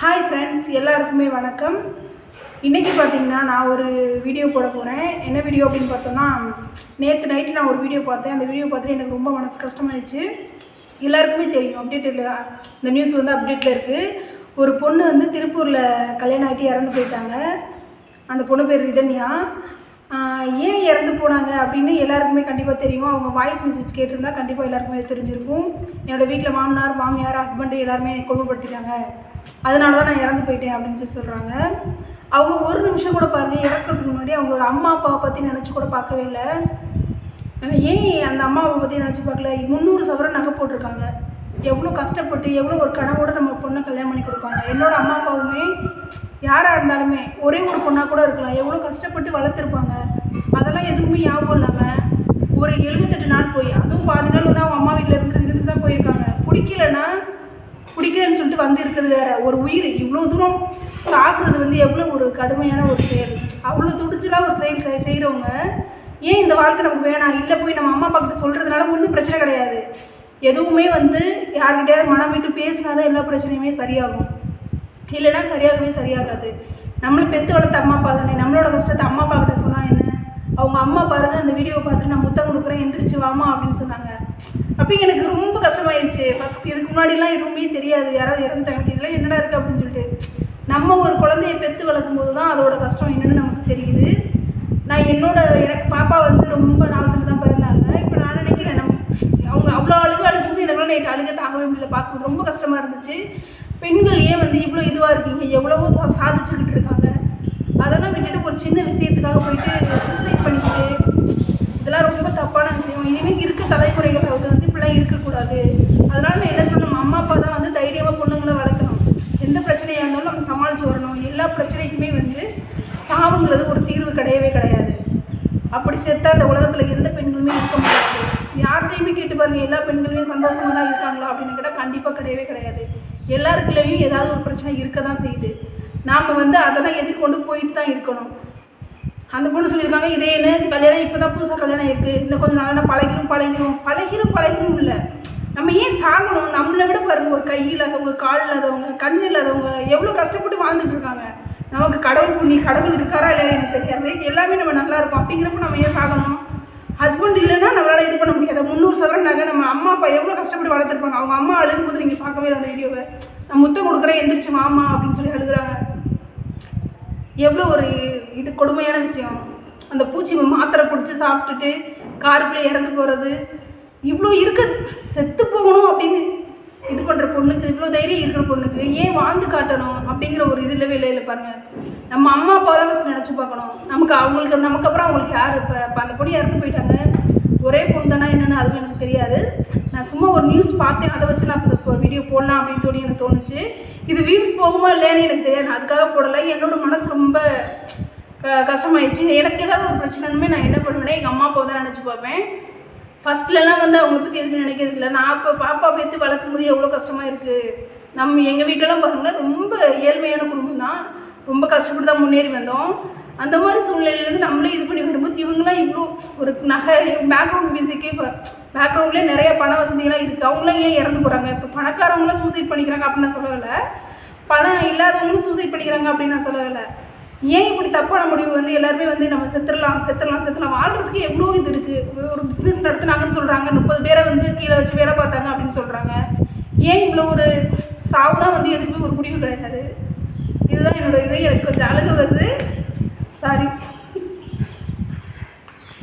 Hi friends எல்லாருக்குமே வணக்கம். இன்றைக்கி பார்த்தீங்கன்னா நான் ஒரு வீடியோ போட போகிறேன் என்ன வீடியோ அப்படின்னு பார்த்தோன்னா நேற்று நைட்டு நான் ஒரு வீடியோ பார்த்தேன். அந்த வீடியோ பார்த்துட்டு எனக்கு ரொம்ப மனசு கஷ்டமாயிடுச்சு. எல்லாருக்குமே தெரியும் அப்டேட்டில் இந்த நியூஸ் வந்து அப்டேட்டில் இருக்குது ஒரு பொண்ணு வந்து திருப்பூரில் கல்யாணம் ஆகிட்டு இறந்து போயிட்டாங்க. அந்த பொண்ணு பேர் ரிதன்யா. ஏன் இறந்து போனாங்க அப்படின்னு எல்லாருக்குமே கண்டிப்பாக தெரியும். அவங்க வாய்ஸ் மெசேஜ் கேட்டிருந்தா கண்டிப்பாக எல்லாருக்குமே தெரிஞ்சிருக்கும். என்னோடய வீட்டில் மாமனார் மாமியார் ஹஸ்பண்டு எல்லாருமே என்னை கொடுமைப்படுத்திட்டாங்க. அதனால தான் நான் இறந்து போயிட்டேன் அப்படின்னு சொல்லி சொல்கிறாங்க அவங்க ஒரு நிமிஷம் கூட பாருங்கள் இறக்கிறதுக்கு முன்னாடி அவங்களோட அம்மா அப்பாவை பற்றி நினச்சி கூட பார்க்கவே இல்லை. ஏன் அந்த அம்மா அப்பாவை பற்றி நினச்சி பார்க்கல? முந்நூறு சவரம் நகை போட்டிருக்காங்க. எவ்வளோ கஷ்டப்பட்டு எவ்வளோ ஒரு கனவோட நம்ம பொண்ணை கல்யாணம் பண்ணி கொடுப்பாங்க. என்னோடய அம்மா அப்பாவுமே யாராக இருந்தாலுமே ஒரே ஒரு பொண்ணாக கூட இருக்கலாம். எவ்வளோ கஷ்டப்பட்டு வளர்த்துருப்பாங்க. அதெல்லாம் எதுவுமே ஞாபகம் இல்லாமல் ஒரு எழுபத்தெட்டு நாள் போய் அதுவும் பாதி நாள் வந்து அவங்க அம்மா வீட்டில் இருந்து இருந்து தான் போயிருக்காங்க. பிடிக்கலன்னா பிடிக்கலன்னு சொல்லிட்டு வந்து இருக்கிறது வேற. ஒரு உயிர் இவ்வளோ தூரம் சாப்பிட்றது வந்து எவ்வளோ ஒரு கடுமையான ஒரு செயல். அவ்வளோ துடிச்சலாக ஒரு செயல் செய்கிறவங்க ஏன் இந்த வாழ்க்கை நமக்கு வேணாம் இல்லை போய் நம்ம அம்மா அப்பா கிட்ட சொல்கிறதுனால ஒன்றும் பிரச்சனை கிடையாது. எதுவுமே வந்து யார்கிட்டயாவது மனம் விட்டு பேசினா தான் எல்லா பிரச்சனையுமே சரியாகும். இல்லைன்னா சரியாகவே சரியாகாது. நம்மளை பெற்று வளர்த்த அம்மா அப்பா தானே. நம்மளோட கஷ்டத்தை அம்மா அப்பா கிட்ட சொன்னால் என்ன? அவங்க அம்மா பாருங்க அந்த வீடியோ பார்த்துட்டு நான் முத்தம் கொடுக்குறேன் எந்திரிச்சு வாமா அப்படின்னு சொன்னாங்க. அப்போ எனக்கு ரொம்ப கஷ்டமாயிருச்சு. ஃபஸ்ட் இதுக்கு முன்னாடிலாம் எதுவுமே தெரியாது. யாராவது இறந்துட்டாங்க. இதெல்லாம் என்னடா இருக்குது அப்படின்னு சொல்லிட்டு. நம்ம ஒரு குழந்தைய பெற்று வளர்க்கும் போது தான் அதோட கஷ்டம் என்னென்னு நமக்கு தெரியுது. நான் என்னோட எனக்கு பாப்பா வந்து ரொம்ப நாள் சொல்லி தான் பிறந்தாங்க. இப்போ நான் நினைக்கிறேன் நம்ம அவங்க அவ்வளோ அழுக அழுகும்போது எனக்குலாம் நைட்டு அழுக தாங்கவே முடியல. பார்க்கும்போது ரொம்ப கஷ்டமாக இருந்துச்சு. பெண்கள் ஏன் வந்து இவ்வளோ இதுவாக இருக்கீங்க? எவ்வளவோ சா- சாதிச்சுக்கிட்டு இருக்காங்க. அதெல்லாம் விட்டுட்டு ஒரு சின்ன விஷயத்துக்காக போயிட்டு சூசைட் பண்ணிக்கிட்டு இதெல்லாம் ரொம்ப தப்பான விஷயம். இனிமேல் இருக்க தலைமுறைகள் அவங்க வந்து இப்படிலாம் இருக்கக்கூடாது. அதனால நான் என்ன சொல்றேன் நம்ம அம்மா அப்பா தான் வந்து தைரியமாக பொண்ணுங்களை வளர்க்கணும். எந்த பிரச்சனையாக இருந்தாலும் நம்ம சமாளித்து வரணும். எல்லா பிரச்சனைக்குமே வந்து சாவுங்கிறது ஒரு தீர்வு கிடையவே கிடையாது. அப்படி செத்தா அந்த உலகத்தில் எந்த பெண்களுமே இருக்க முடியாது. யார்கிட்டையுமே கேட்டு பாருங்கள் எல்லா பெண்களுமே சந்தோஷமாக தான் இருக்காங்களா அப்படின்னு கேட்டால் கண்டிப்பாக கிடையவே கிடையாது. எல்லாருக்குள்ளேயும் ஏதாவது ஒரு பிரச்சனை இருக்க தான் செய்யுது. நாம் வந்து அதெல்லாம் எதிர்கொண்டு போயிட்டு தான் இருக்கணும். அந்த பொண்ணு சொல்லியிருக்காங்க இதே என்ன? கல்யாணம் இப்போ தான் புதுசாக கல்யாணம் இருக்குது இன்னும் கொஞ்சம் நாளாக பழகிரும் பழகிரும். பழகிரும் பழகிரும் இல்லை. நம்ம ஏன் சாகணும்? நம்மளை விட பாருங்க ஒரு கை இல்லாதவங்க கால் இல்லாதவங்க கண் இல்லாதவங்க எவ்வளோ கஷ்டப்பட்டு வாழ்ந்துட்டு இருக்காங்க. நமக்கு கடவுள் புண்ணி கடவுள் இருக்காரா இல்லையா எனக்கு தெரியாது. எல்லாமே நம்ம நல்லா இருக்கும். அப்படிங்கிறப்ப நம்ம ஏன் சாகணும்? ஹஸ்பண்ட் இல்லைன்னா நம்மளால் இது பண்ண முடியாது. முந்நூறு சதுரம் நகை நம்ம அம்மா அப்பா எவ்வளோ கஷ்டப்பட்டு வளர்த்துருப்பாங்க அவங்க அம்மா அழுகும்போது நீங்கள் பார்க்கவே இல்லை அந்த வீடியோவை. நான் முத்தம் கொடுக்குறேன் எந்திரிச்சு மாமா அப்படின்னு சொல்லி அழுகுறாங்க. எவ்வளோ ஒரு இது கொடுமையான விஷயம். அந்த பூச்சி மாத்திரை குடிச்சு சாப்பிட்டுட்டு காருக்குள்ளே இறந்து போகிறது இவ்வளோ இருக்க செத்து போகணும் அப்படின்னு இது பண்ணுற பொண்ணுக்கு இவ்வளோ தைரியம் இருக்கிற பொண்ணுக்கு ஏன் வாழ்ந்து காட்டணும் அப்படிங்கிற ஒரு இது இல்லவே இல்லை இல்லை பாருங்கள் நம்ம அம்மா அப்பா தான் ஃபஸ்ட் நினச்சி பார்க்கணும். நமக்கு அவங்களுக்கு நமக்கு அப்புறம் அவங்களுக்கு யார்? இப்போ இப்போ அந்த பொண்ணு இறந்து போயிட்டாங்க. ஒரே பொண்ணு தானே என்னென்னு அதுவும் எனக்கு தெரியாது. நான் சும்மா ஒரு நியூஸ் பார்த்தேன். அதை வச்சு நான் இப்போ வீடியோ போடலாம் அப்படின்னு தோணி எனக்கு தோணுச்சு. இது வியூஸ் போகுமா இல்லைன்னு எனக்கு தெரியாது. நான் அதுக்காக போடலை. என்னோடய மனசு ரொம்ப க கஷ்டமாயிடுச்சு. எனக்கு ஏதாவது ஒரு பிரச்சனைமே நான் என்ன பண்ணுவேன்னா எங்கள் அம்மா அப்பாவை தான் நினச்சி பார்ப்பேன். ஃபஸ்ட்லலாம் வந்து அவங்கள பற்றி எதுவுமே நினைக்கிறது இல்லை. நான் அப்போ பாப்பா பேத்து வளர்க்கும் போது எவ்வளோ கஷ்டமாக இருக்குது நம்ம எங்கள் வீட்டிலலாம் பாருங்களேன் ரொம்ப ஏழ்மையான குடும்பம் தான் ரொம்ப கஷ்டப்பட்டு தான் முன்னேறி வந்தோம். அந்த மாதிரி சூழ்நிலையிலேருந்து நம்மளே இது பண்ணி வரும்போது இவங்களாம் இவ்வளோ ஒரு நகை பேக்ரவுண்ட் மியூசிக்கே இப்போ பேக்ரவுண்ட்லேயே நிறைய பண வசதிகள்லாம் இருக்குது அவங்களாம் ஏன் இறந்து போகிறாங்க இப்போ பணக்காரவங்களாம் சூசைட் பண்ணிக்கிறாங்க அப்படின்னு நான் சொல்லவில்லை. பணம் இல்லாதவங்களும் சூசைட் பண்ணிக்கிறாங்க அப்படின்னு நான் சொல்லவில்லை. ஏன் இப்படி தப்பான முடிவு வந்து எல்லாருமே வந்து நம்ம செத்துடலாம் செத்துடலாம் செத்துடலாம் வாழ்கிறதுக்கு எவ்வளோ இது இருக்குது ஒரு பிஸ்னஸ் நடத்துனாங்கன்னு சொல்கிறாங்க முப்பது பேரை வந்து கீழே வச்சு வேலை பார்த்தாங்க அப்படின்னு சொல்கிறாங்க ஏன் இவ்வளோ ஒரு சாவு தான் வந்து எதுக்குமே ஒரு முடிவு கிடையாது? இதுதான் என்னோட இது எனக்கு கொஞ்சம் அழுக வருது. சாரி